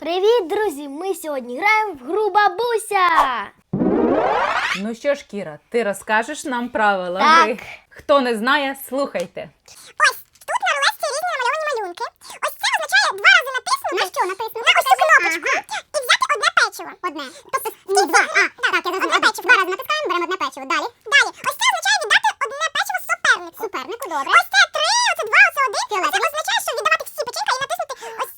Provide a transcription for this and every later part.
Привіт, друзі! Ми сьогодні граємо в гру бабуся. Ну що ж, Кіра, ти розкажеш нам правила Так. гри. Хто не знає, слухайте. Ось тут на рулетці різні намальовані малюнки. Ось це означає два рази натиснути. На що натиснути? На ось цю кнопочку. І взяти одне печиво. Одне. Тобто ні, два. А, так, я. Одне печиво. Два рази натискаємо, беремо одне печиво. Далі. Далі. Ось це означає віддати одне печиво супернику. Супернику, добре. Ось це три, оце два, оце один. Це означає, що віддавати всі печінка і натиснути ось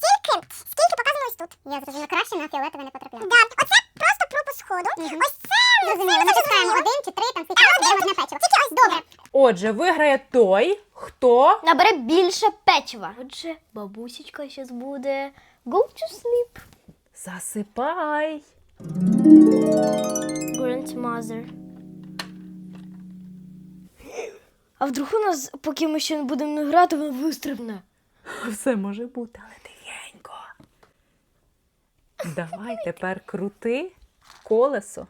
тут. Я зрозуміла, краще на фіолетове не потрапляти. Да. Оце просто пропуск ходу. Ось це... Зрозуміло. Натискаємо один чи три, там скільки разів, одне печиво. Тільки ось добре. Отже, виграє той, хто Набере більше печива. Отже, бабусечка зараз буде go to sleep. засипай. Grandmother. А вдруг у нас, поки ми ще не будемо грати, вона вистрибне. Все може бути, але. Давай тепер крути колесо.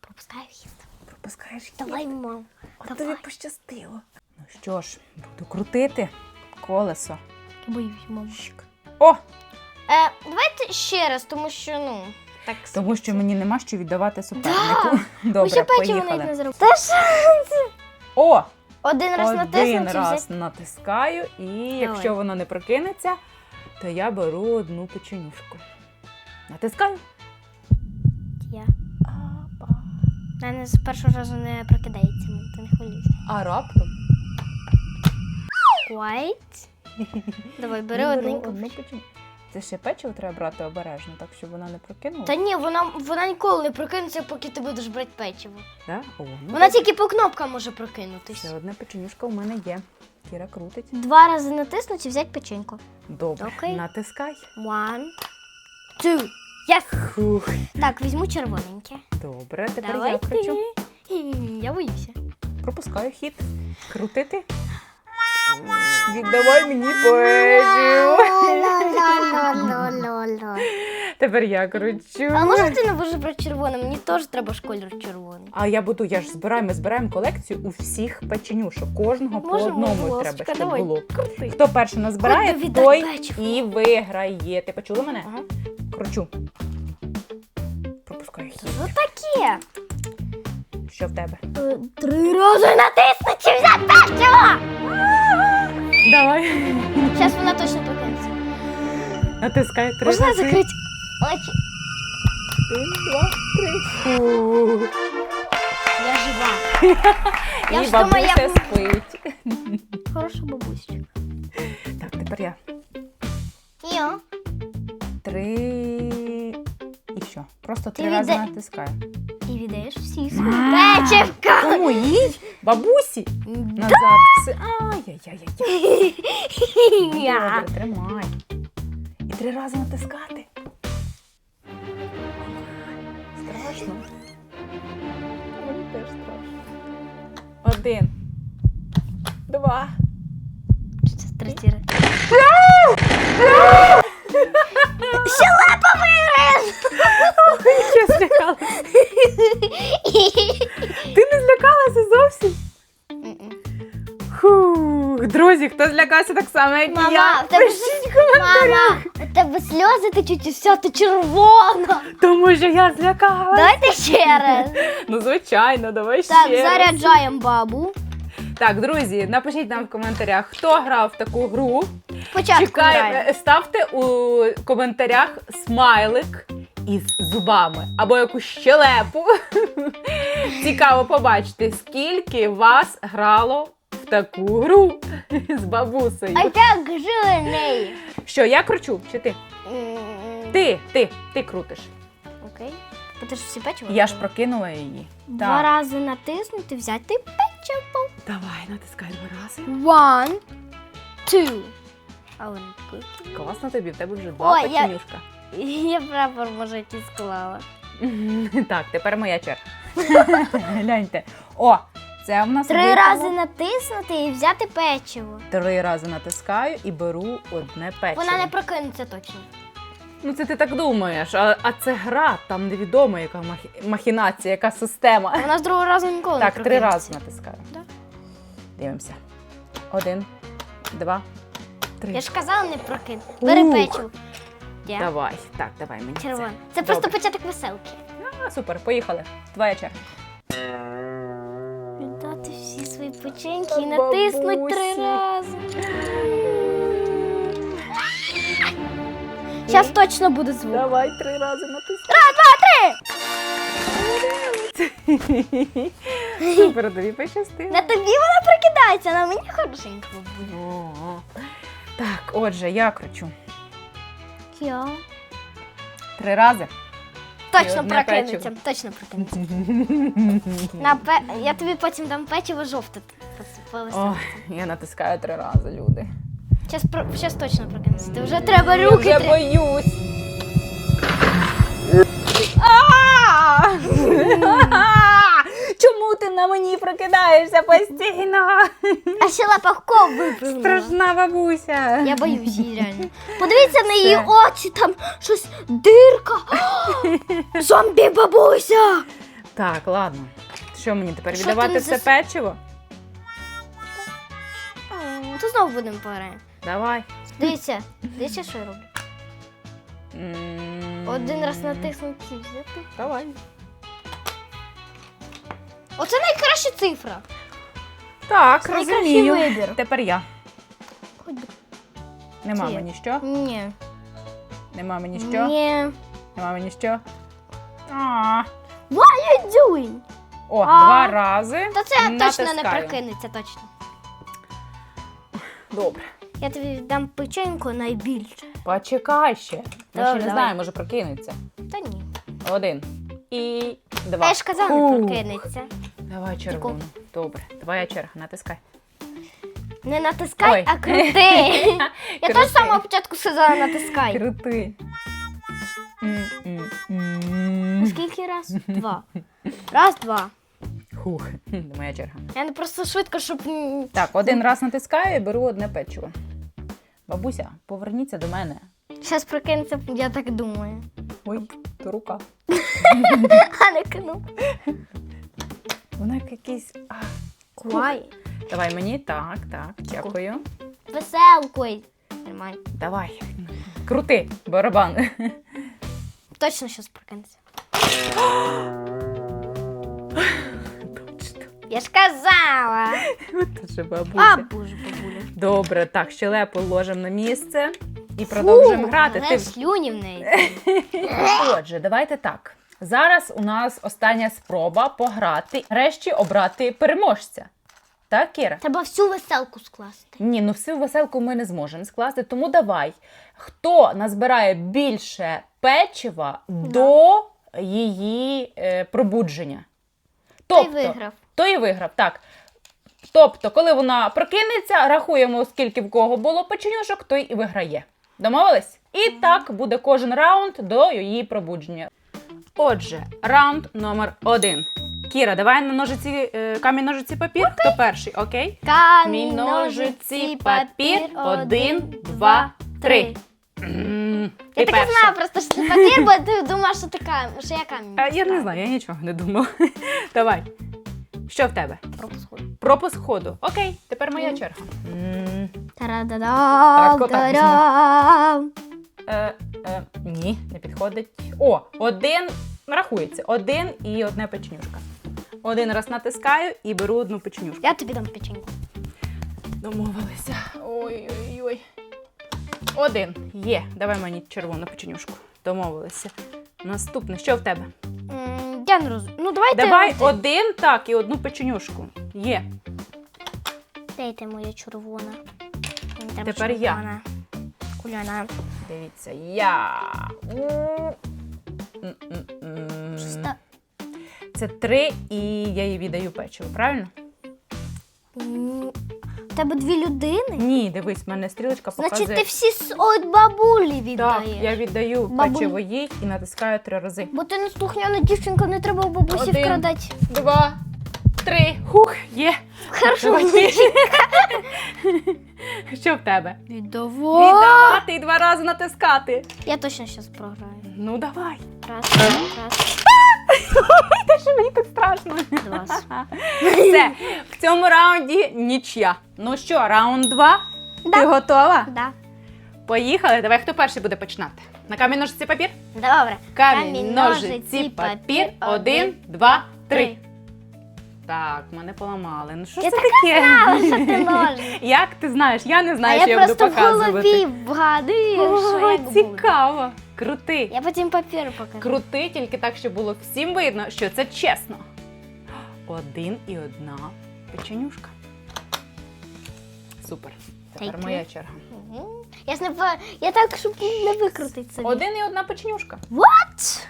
Пропускай вхід. Пропускаєш хід. Давай, мам. От давай. тобі пощастило. Ну що ж, буду крутити колесо. Боюсь, мам. Щик. О! Е, давайте ще раз, тому що, ну, так. Тому що мені нема що віддавати супернику. Добре, ще навіть не поїхали. зробили. Та шанси. О! Один раз Один натиснути. раз взяти. натискаю, і якщо воно не прокинеться, то я беру одну печенюшку. Натискаю. Я. Апа. Мене з першого разу не прокидається, мам, ти не хвилюйся. А раптом Quite. Давай, бери я одненьку. Це ще печиво треба брати обережно, так щоб вона не прокинула. Та ні, вона, вона ніколи не прокинеться, поки ти будеш брати печиво. Да? О, ну, Вона тільки по кнопкам може прокинутись. Ще одна печенюшка у мене є. Кіра крутить. Два рази натиснуть і взяти печеньку. Добре, Окей. натискай. One, two. Yes. Фух. Так, візьму червоненьке. Добре, тепер Давай я кручу. ти. Я боюся. Пропускаю хід. Крутити. Віддавай мені печиво. Тепер я кручу. А може ти не будеш брати червоне? Мені теж треба ж колір червоний. А я буду, я ж збираю, ми збираємо колекцію у всіх печенюшок. Кожного по Можемо, одному будь треба, щоб давай. було. Крути. Хто перший назбирає, Хоч би віддай той печиво. і виграє. Ти почула мене? Ага. Кручу. Пропускаю хід. Що таке? Що в тебе? Е, Три рази натиснуть і взяти печиво! Давай. Зараз вона точно прокинеться. Натискай три Можна рази. закрити очі? Один, два, три. Фу. Я жива. Я І ж думаю, бабуся я- спить. Хороша бабусечка. Так, тепер я. Йо. Три. І що? Просто три рази відда- натискаю. І віддаєш всі свої печивка. Кому їй? Бабусі? Назад все. Ай-яй-яй-яй. Добре, тримай. І три рази натискати. Страшно. Мені теж страшно. Один. Два. Що це третій раз? Щелепа! Я злякалася. Ти не злякалася зовсім? Фух, друзі, хто злякався так само, як і Мама, я? в тебе Пишіть в коментарях. Мама, у тебе сльози течуть і все, ти червона. Тому що я злякалася. Давайте ще раз. Ну, звичайно, давай Так, ще. раз. заряджаємо бабу. Так, друзі, напишіть нам в коментарях, хто грав в таку гру. Спочатку Чекаємо, граємо. ставте у коментарях смайлик із зубами або якусь щелепу. Цікаво побачити, скільки вас грало в таку гру з бабусею. А так жили неї. Що, я кручу? Чи ти? Ти, ти, ти крутиш. Окей. Бо ти ж всі печиво. Я ж прокинула її. Два Так. рази натиснути, взяти печиво. Давай, натискай два рази. One, two. А вони. Класно тобі, в тебе вже два Ой, я- печенюшка. Я прапор може якийсь склала. Так, тепер моя черга. Гляньте. О, це в нас Три випало. рази натиснути і взяти печиво. Три рази натискаю і беру одне печиво. Вона не прокинеться точно. Ну це ти так думаєш, а, а це гра, там невідомо, яка махі- махінація, яка система. Вона з другого разу ніколи не Так, три прокинеться. рази натискаю. Да. Дивимося. Один, два, три. Я ж казала не прокинути. Бери Ух. Давай. Так, давай мені. це. Це просто Добре. початок веселки. А, супер, поїхали. Твоя черга. Віддати всі свої печеньки і натиснуть три рази. Зараз точно буде звук. Давай три рази натисни. Раз, два, три! Супер, тобі пощастило. На тобі вона прокидається, на мені хорошенько буде. Отже, я кручу. Я. Три рази. Точно одне прокинеться. печиво. Точно прокинеться. На пе... Я тобі потім дам печиво жовте. Ой, я натискаю три рази, люди. Зараз, про... Щас точно прокинеться. Ти вже треба Я руки. вже тря- боюсь. На мені прокидаєшся постійно? А ще лапахко випрыгнула. Страшна бабуся. Я боюсь її реально. Подивіться на її Все. очі, там щось дирка. Зомбі бабуся! Так, ладно. Що мені тепер Що віддавати не все зас- печиво? М, То знову будемо пограємо. Давай. Дивіться, дивіться, що я роблю. М, Один раз взяти. Давай. Оце найкраща цифра. Так, Це найкращий розумію. вибір. Тепер я. Хоч би. Нема Це мені що? Ні. Нема мені що? Ні. Нема мені що? А. What are you doing? О, А. два рази. Та це точно не натискаю. прокинеться, точно. Добре. Я тобі дам печеньку найбільше. Почекай ще. Ми Добре, ще не давай. знаємо, може прокинеться. Та ні. Один. І два. Я ж казала, не прокинеться. Давай червону. Добре. Твоя черга, натискай. Не натискай, Ой. а крути. Я Крути. теж з самого початку сказала натискай. Крути. М-м-м. Скільки раз? Два. Раз, два. Хух, моя черга. Я не просто швидко, щоб. м, Так, один раз натискаю і беру одне печиво. Бабуся, поверніться до мене. Щас прокинеться, я так думаю. Ой, то рука. А не кину. Вона як якийсь. А, Куай. Давай мені. Так, так, дякую. Веселкою. Тримай. Давай. Крути, барабан. Точно щас прокинеться. Точно. Я ж казала. Це ж А, бабуся. боже, бабуля. Добре, так, щелепу ложимо на місце і продовжуємо грати. Ти... Ти... слюні в неї. Отже, давайте так. Зараз у нас остання спроба пограти, решті обрати переможця. Так, Кіра? Треба всю веселку скласти. Ні, ну всю веселку ми не зможемо скласти, тому давай. Хто назбирає більше печива до її е, пробудження? Той виграв. Той виграв, так. Тобто, коли вона прокинеться, рахуємо, скільки в кого було печенюшок, той і виграє. Домовились? І так буде кожен раунд до її пробудження. Отже, раунд номер один. Кіра, давай на ножиці, е, камінь ножиці папір. Хто перший? Окей? Камінь, ножиці, папір. Один, два, три. М, Я ти так і перша. знала просто, що це папір, бо ти думаєш, що ти камінь, що я камінь. А, я не знаю, я нічого не думала. Давай. Що в тебе? Пропуск ходу. Пропуск ходу. Окей, тепер моя черга. М, Тарададам, Так, отак тарам. Е, е, ні, не підходить. О, один рахується. Один і одне печенюшка. Один раз натискаю і беру одну печенюшку. Я тобі дам печеньку. Домовилися. Ой-ой-ой. Один. Є. Давай мені червону печенюшку. Домовилися. Наступне, що в тебе? М, Я не розумію. Ну давайте. Давай один. один, так, і одну печенюшку. Є. Дайте моя червона. Мені треба Тепер я. червона. Куляна. Дивіться, я. Шеста. Це три, і я їй віддаю печиво, правильно? У тебе дві людини? Ні, дивись, в мене стрілочка показує. Значить, ти всі с- от бабулі Так, віддаєш. я віддаю Бабуль. печиво їй і натискаю три рази. Бо ти не слухняна дівчинка, не треба у бабусі Один. вкрадати. Два, три. Хух, є. Хорошо. Що в тебе? Віддавай. Віддавати і два рази натискати. Я точно зараз програю. Ну давай. Раз, раз, Та що мені так страшно. два. Все, в цьому раунді нічия. Ну що, раунд два? Ти готова? Да. Поїхали. Давай, хто перший буде починати? На камінь ножиці папір? Добре. Камінь, ножиці, папір. Один, два, три. Так, мене поламали. Ну що Я це така таке? знала, що ти ножниці. Як ти знаєш? Я не А знаю, що я я буду просто в голові показувати. вгадую, що О, як буде. цікаво. Крути. Я потім папір покажу. Крути тільки так, щоб було всім видно, що це чесно. Один і одна печенюшка. Супер. Тепер моя черга. Мгм. Я ж не по- я так, щоб не викрутити собі. Один і одна печенюшка. What?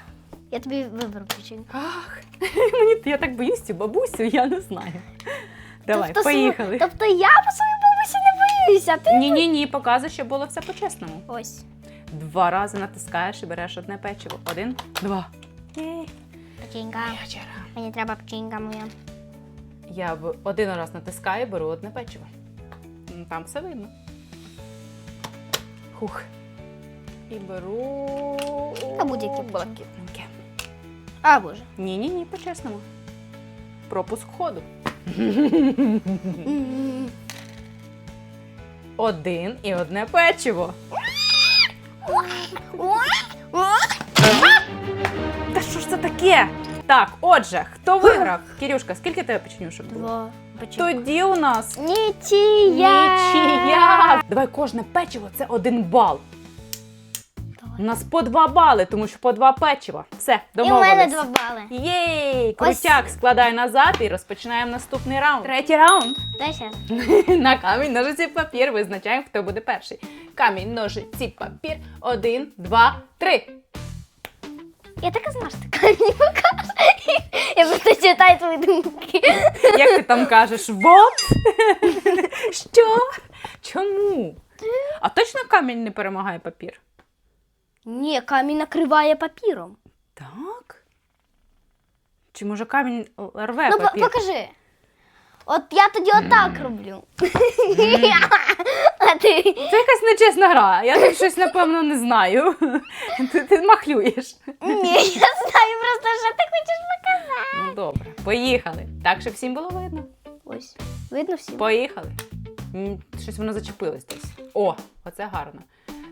Я тобі виберу печеньку. Ах, мені я так боюсь цю бабусю, я не знаю. Давай, Тобто, поїхали. Тобто я по своїй бабусі не боюся, ти? Ні, ні, ні, показуй, щоб було все по-чесному. Ось. Два рази натискаєш і береш одне печиво. Один, два. Єй. Печенька. Мені треба печенька моя. Я один раз натискаю, беру одне печиво. Там все видно. Хух. І беру Та будь-яке печиво. Блакитненьке. А, боже. Ні, по-чесному. Пропуск ходу. Один і одне печиво. Та що ж це таке? Так, отже, хто виграв? Кірюшка, скільки тебе печенюшок було? Два печенька. Тоді у нас Нічия. нічия. Давай кожне печиво це один бал. У нас по два бали, тому що по два печива. Все, І у мене два бали. Єй! Крутяк, складай назад і розпочинаємо наступний раунд. Третій раунд. На камінь, ножиці, папір. Визначаємо, хто буде перший. Камінь, ножиці, папір. Один, два, три. Я так і знала, що ти камінь покажеш. Я просто читаю твої думки. Як ти там кажеш? Вот? Що? Чому? А точно камінь не перемагає папір? Ні, камінь накриває папіром. Так. Чи може камінь рве Ну, по- папір? покажи. От я тоді отак роблю. А ти. Це якась нечесна гра. Я тут щось, напевно, не знаю. Ти, ти махлюєш. Ні, я знаю просто, що ти хочеш показати. Ну добре, поїхали. Так, щоб всім було видно. Ось, видно всім? Поїхали. М, Щось воно зачепилось десь. О, оце гарно.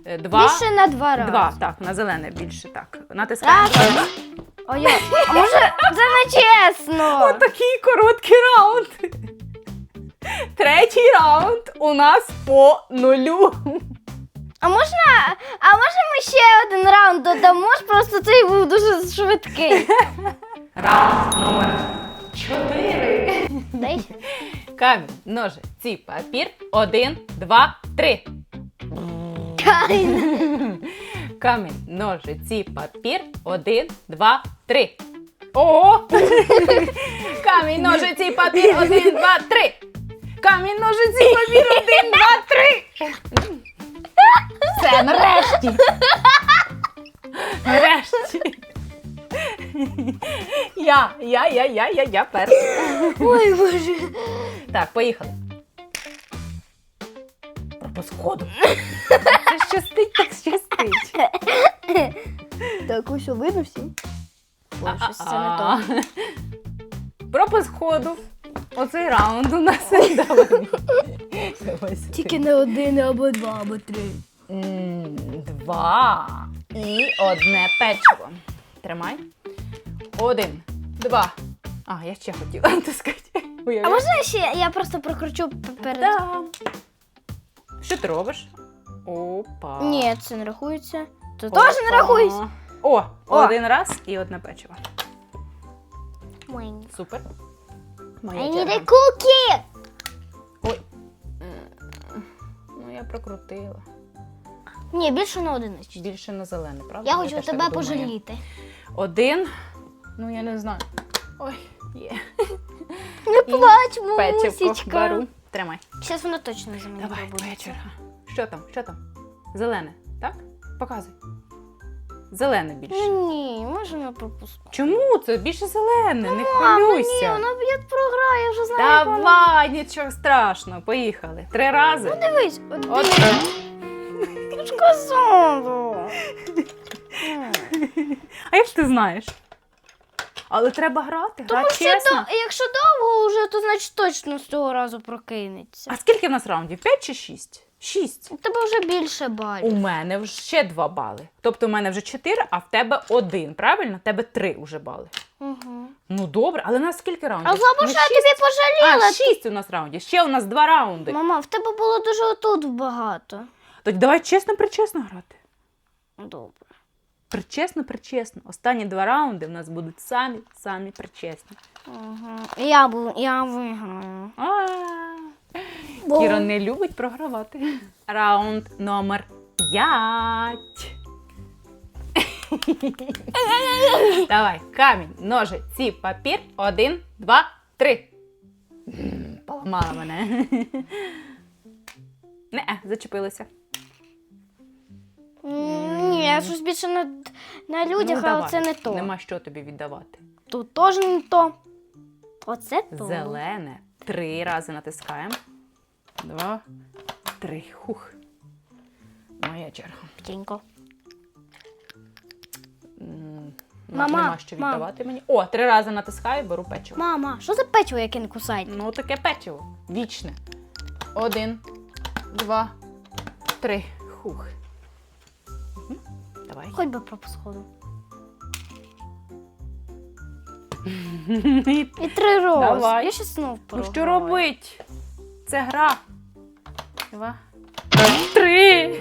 Е, Два. Більше на два рази. Два, так, на зелене більше так. Натискаємо. Раз. Ой, а може це не чесно? Такий короткий раунд. Третій раунд у нас по нулю. А можна, а може ми ще один раунд додамо? Просто цей був дуже швидкий. Раунд номер чотири. Камінь, ножиці, папір. Один, два, три. Камінь. Камінь, ножиці, папір. Один, два, три. Ого! Камінь, ножиці, папір. Один, два, три. Камінь, ножиці, папір. Один, два, три. Все, нарешті. Нарешті. Я, я, я, я, я, я перша. Ой, боже. Так, поїхали. Пропуск ходу. Це щастить, так щастить. Так, ось видно всім. Ой, щось це не то. А-а. Пропуск ходу. Оцей раунд у нас. Давай. Давай сюди. Тільки не один, або два, або три. М, Два. І одне печиво. Тримай. Один, два. А, я ще хотіла натискати. А Уявляєш? можна ще я просто прокручу п- перед. Да. Що ти робиш? Опа. Ні, це не рахується. Це Опа. теж не рахується. О, О. один раз і одне печиво. Ой. Супер. I need черга. a cookie! Ой. Ну, я прокрутила. Ні, більше на один. Більше на зелене, правда? Я хочу теж тебе думаю. пожаліти. Один. Ну, я не знаю. Ой, є. Не плач, Печивко беру. Тримай. Зараз воно точно за мене Давай, твоя черга. Що там? Що там? Зелене, так? Показуй. Зелене більше. Ні, можна пропустити. Чому це? Більше зелене, не ну ні, хвилюйся. я програю, я вже знаю. як воно. Давай, нічого страшного, поїхали. Три рази. Дивись, один. От. Я ж казала. А як ж ти знаєш? Але треба грати, Тому грати що чесно. до, якщо довго вже, то значить точно з того разу прокинеться. А скільки в нас раундів? П'ять чи шість? Шість. У тебе вже більше У балів. мене вже ще два бали. Тобто у мене вже чотири, а в тебе один. Правильно? В тебе три вже бали. Угу. Ну добре, але у нас скільки раундів? А Ну, що я шість. тобі пожаліла. А, шість у нас раундів. Ще у нас два раунди. Мама, в тебе було дуже отут багато. Тоді давай чесно, причесно грати. Добре. Причесно, причесно. Останні два раунди в нас будуть самі, самі причесні. Угу. Я, бу- я виграю. А, Бо- Кіра не любить програвати. Раунд номер 5. Давай, камінь, ножиці, папір. Один, два, три. М, Поламала мене. Не, зачепилася. М, Ні, я щось більше на, на людях, Ну, але давай. це не то. Нема що тобі віддавати. Тут теж не то. Оце то. Зелене. Три рази натискаємо. Два, три. Хух. Моя черга. Тінько. М, Мама, Нема що мам. віддавати мені. О, три рази натискаю, беру печиво. Мама, що за печиво, яке не кусає? Ну, таке печиво. Вічне. Один, два, три. Хух. Давай. Хоч би пропуск ходу. І три рози. Давай. Я ще знов Ну програю. що робить? Це гра. Два. Три.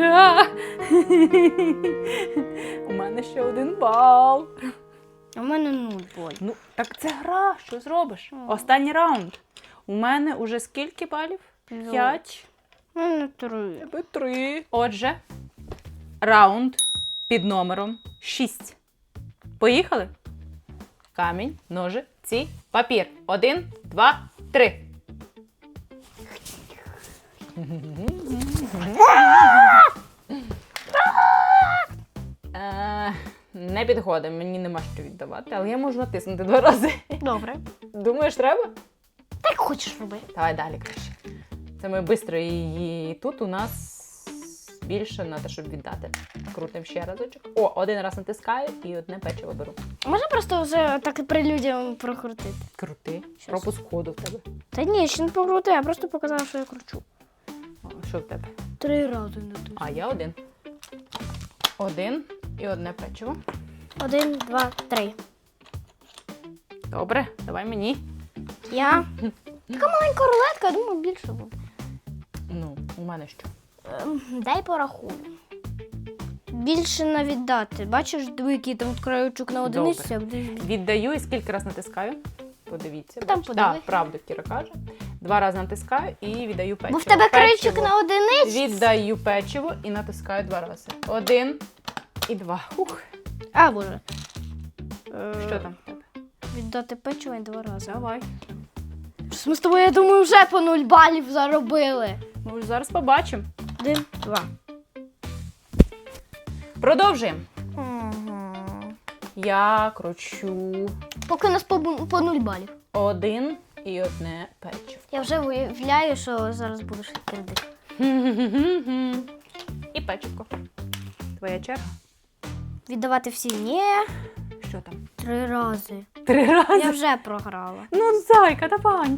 А! У мене ще один бал. В мене нуль боль. Ну, так це гра, що зробиш? Мгм. Останній раунд. У мене уже скільки балів? Ну. П'ять. У мене три. Тебе три. Отже, раунд під номером 6. Поїхали? Камінь, ножиці, папір. Один, два, три. Е, Не підходить, мені нема що віддавати, але я можу натиснути два рази. Добре. Думаєш, треба? Так хочеш роби. Давай далі краще. Це ми швидко її. Тут у нас більше треба, щоб віддати. Крутим ще разочок. О, один раз натискаю і одне печиво беру. Можна просто вже так при людям прокрутити? Крути. Щас. Пропуск ходу в тебе. Та ні, ще не покрути, я просто показала, що я кручу. О, що в тебе? Три рази не. А я один. Один і одне печиво. Один, два, три. Добре, давай мені. Я. Така маленька рулетка, я думаю, більше буде. Ну, у мене що? Ем, Дай порахую. Більше на віддати. Бачиш, диви, який там краючок на одиниці, а буде. Віддаю і скільки раз натискаю. Подивіться. Там бачите? подиви. Так, правду Кіра каже. Два рази натискаю і віддаю печиво. Бо в тебе краючок Печиво. на одиниці. Віддаю печиво і натискаю два рази. Один і два. Ух, А, боже. що там в тебе? Віддати печиво і два рази. Давай. Щось Ми з тобою, я думаю, вже по нуль балів заробили. Ну, зараз побачимо. Один, два. Продовжуємо. Я кручу Поки у нас по, бу- по нуль балів. один і одне печиво. Я вже уявляю, що зараз будеш кредит. І печивко. Твоя черга. Віддавати всі ні. Що там? Три рази. Три рази. Я вже програла. Ну, зайка, давай.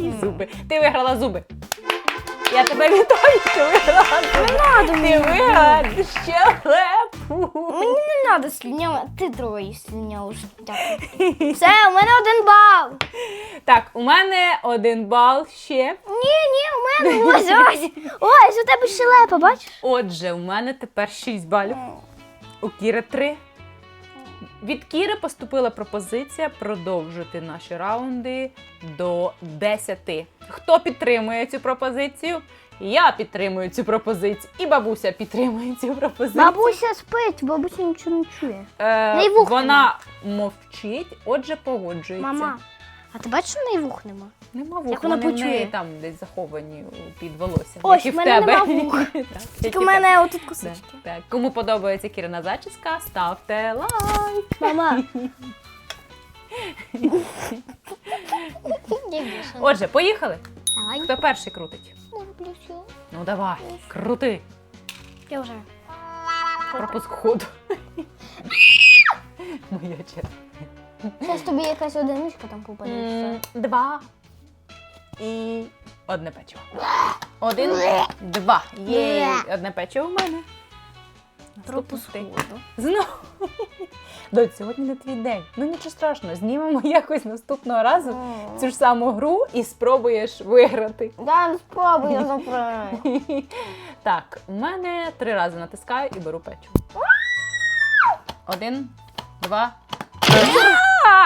Оп! І зуби. Ти виграла зуби. Я тебе вітаю, ти виграла зуби. надо Ти мені. виграла щелепу. Мені не треба слюнява, ти троє слюняв. Дякую. Все, у мене один бал. Так, у мене один бал ще. Ні, ні, у мене ось ось. Ось, у тебе щелепа, бачиш? Отже, у мене тепер 6 балів. У Кіри 3. Від Кіри поступила пропозиція продовжити наші раунди до 10. Хто підтримує цю пропозицію? Я підтримую цю пропозицію. І бабуся підтримує цю пропозицію. Бабуся спить, бабуся нічого не чує. Е, вона мовчить, отже, погоджується. Мама, а ти бачиш, в неї вух нема? Нема вух, Як вона вони в неї там десь заховані під волоссям. Ось, як і в в мене тебе. нема вух. Так, як Тільки і у в мене отут косички. так. Кому подобається Кірина зачіска, ставте лайк. Мама. Я більше. Отже, поїхали. Давай. Хто перший крутить? Ну давай, крути. Я вже. Пропуск ходу. Моя черга. Зараз тобі якась одиничка там попаде. М, Два. і одне печиво. Один, два. Є. Одне печиво в мене. Наступний ти. Знову. Доць, сьогодні не твій день. Ну нічого страшного, знімемо якось наступного разу цю ж саму гру і спробуєш виграти. Да, спробуй, запрай. Так, у мене три рази натискаю і беру печиво. Один, два.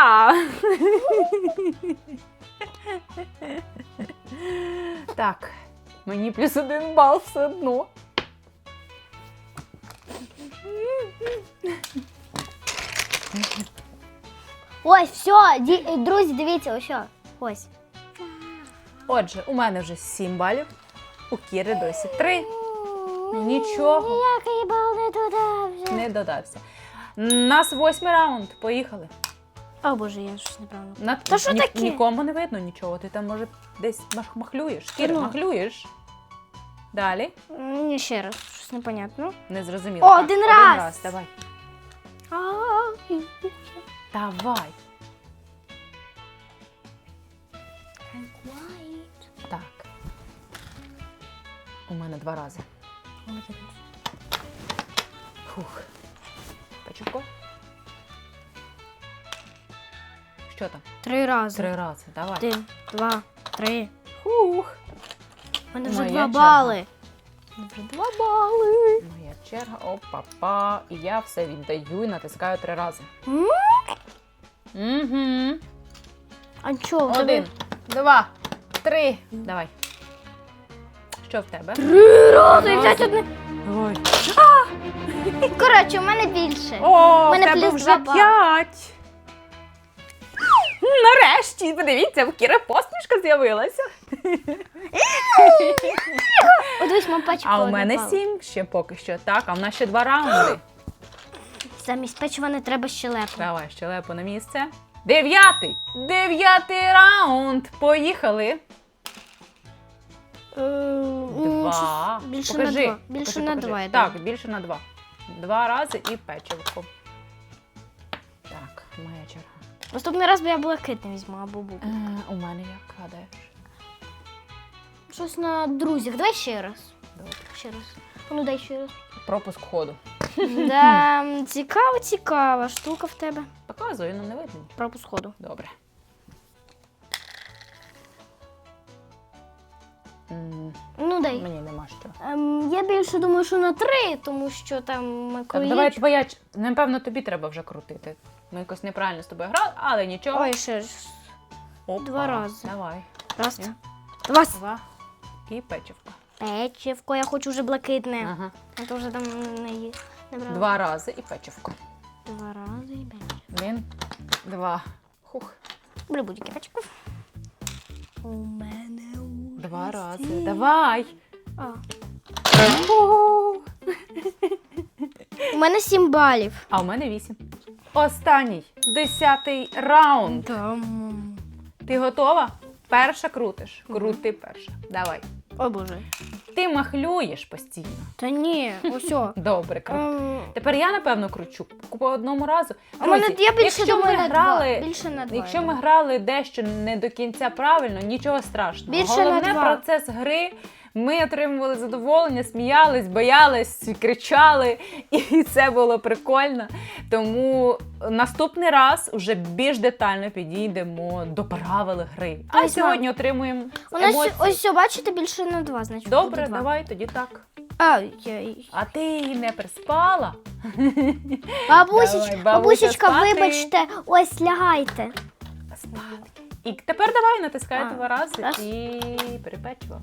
Так, мені плюс один бал все одно. Ось, все, друзі, дивіться, ось. що. Ось. Отже, у мене вже сім балів, у Кіри досі три. Нічого. Ніякий бал не додався. Не додався. Нас восьмий раунд. Поїхали. О, боже, я щось неправильно. На... Та що таке? Нікому не видно нічого. Ти там може десь мах- махлюєш. Кіра, Ну. махлюєш. Далі. Ні, ще раз, щось непонятно. Не зрозуміло. О, Так, один Один раз. раз. Давай. А, Давай. Так. У мене два рази. Фух. Печуко. Що там? Три рази. Три рази. Давай. Один, два, три. Фух. У мене вже Моя два черга. бали. У мене Вже два бали. Моя черга. Опа-па. І я все віддаю і натискаю три рази. М? Угу. А чого? в тебе Один, два, три. Давай. Що в тебе? Три рази взять одне. Ой. Коротше, у мене більше. О, У в мене тебе плюс вже два бали. п'ять. Нарешті, подивіться, в Кіри посмішка з'явилася. Печиво. А у мене сім ще поки що. Так, а в нас ще два раунди. Замість печива не треба щелепу. Давай, щелепу на місце. Дев'ятий! Дев'ятий раунд! Поїхали! Е, Два. Більше покажи. на два. Більше покажи, на покажи. два. я Так, думаю. більше на два. Два рази і печивко. Так, моя черга. Наступний раз би я блакитний візьму або бубу. Е, у мене як гадаєш? Щось на друзях. Давай ще раз. Добре. Ще раз. А Ну дай ще раз. Пропуск ходу. Да, цікава, цікава штука в тебе. Показую, ну не видно. Пропуск ходу. Добре. М, Ну дай. Мені нема що. Ем, я більше думаю, що на три, тому що там Так, кроїч. давай твоя. ч- Напевно, тобі треба вже крутити. Ми якось неправильно з тобою грали, але нічого. Ой, ще ж. Опа. два рази. Давай. Раз. Є. Два. Два. І печивко. Печивко, я хочу вже блакитне. Ага. А то вже там не, є- не брала. Два рази і печивко. Два рази і печиво. Один, два. Хух. Бери будь-яке печиво. У мене уже Два рази. Давай. А. У мене сім балів. А у мене вісім. Останній, десятий раунд. Там. Ти готова? Перша крутиш. Крути перша. Давай. О боже. Ти махлюєш постійно. Та ні, усьо. Добре, крути. Ем, Тепер я напевно кручу по одному разу. А мене Друзі, я більше якщо думаю ми на грали, два. Більше на два. якщо ми грали дещо не до кінця правильно, нічого страшного. Більше Головне на два. процес гри. Ми отримували задоволення, сміялись, боялись, кричали, і це було прикольно. Тому наступний раз уже більш детально підійдемо до правил гри. А сьогодні отримуємо У нас емоції. ось все, бачите, більше на два, значить. Добре, два. давай тоді так. А, я... А ти її не приспала? Бабусіч, Давай, бабуся, бабусечка, спати. вибачте, ось лягайте. Спадки. І тепер давай натискай А, два рази раз. і перепечиво.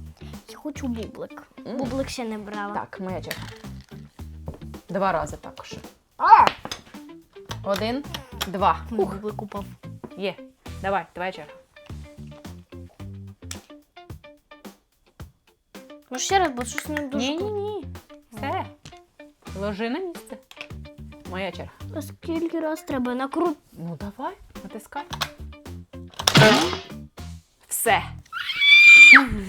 Я хочу бублик. М. Бублик ще не брала. Так, моя черга. Два рази також. А! Один, два. Ух. Ух, Бублик упав. є. Давай, твоя черга. Ну ще раз, бо щось не дуже. Ні, ні, ні. Все. Ложи на місце. Моя черга. А скільки раз треба накрут? Ну давай, натискай. Все.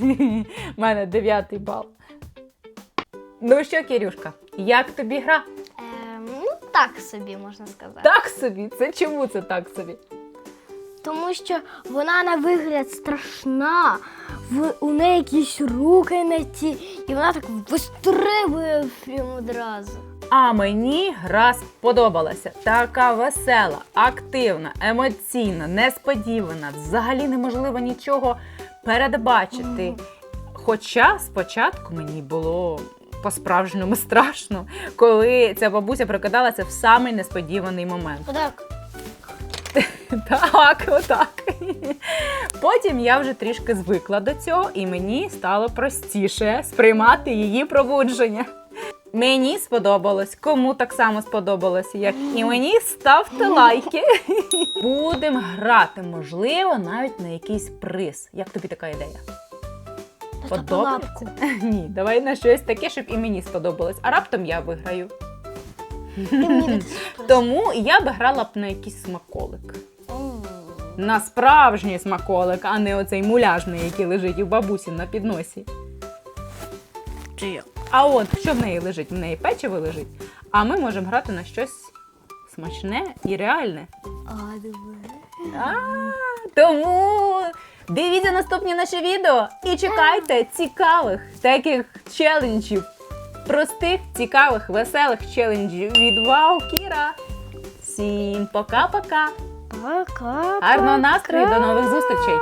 У мене дев'ятий бал. Ну що, Кірюшка, як тобі гра? Ем, ну так собі можна сказати. Так собі. Це чому це так собі? Тому що вона на вигляд страшна, в, у неї якісь руки на ті, і вона так вистрибує прямо одразу. А мені гра сподобалася. Така весела, активна, емоційна, несподівана. Взагалі неможливо нічого передбачити. Хоча спочатку мені було по-справжньому страшно, коли ця бабуся прокидалася в самий несподіваний момент. Отак. Так, отак. Потім я вже трішки звикла до цього, і мені стало простіше сприймати її пробудження. Мені сподобалось. Кому так само сподобалось, як і мені, ставте лайки. Будемо грати, можливо, навіть на якийсь приз. Як тобі така ідея? Подобається? Ні, давай на щось таке, щоб і мені сподобалось. А раптом я виграю. Тому я би грала б на якийсь смаколик. На справжній смаколик, а не оцей муляжний, який лежить у бабусі на підносі. Чи як? А от що в неї лежить? В неї печиво лежить. А ми можемо грати на щось смачне і реальне. А. А, тому дивіться наступні наші відео і чекайте цікавих таких челенджів. Простих, цікавих, веселих челенджів від Вау Кіра. Всім пока-пока! Пока. Гарного настрою, до нових зустрічей!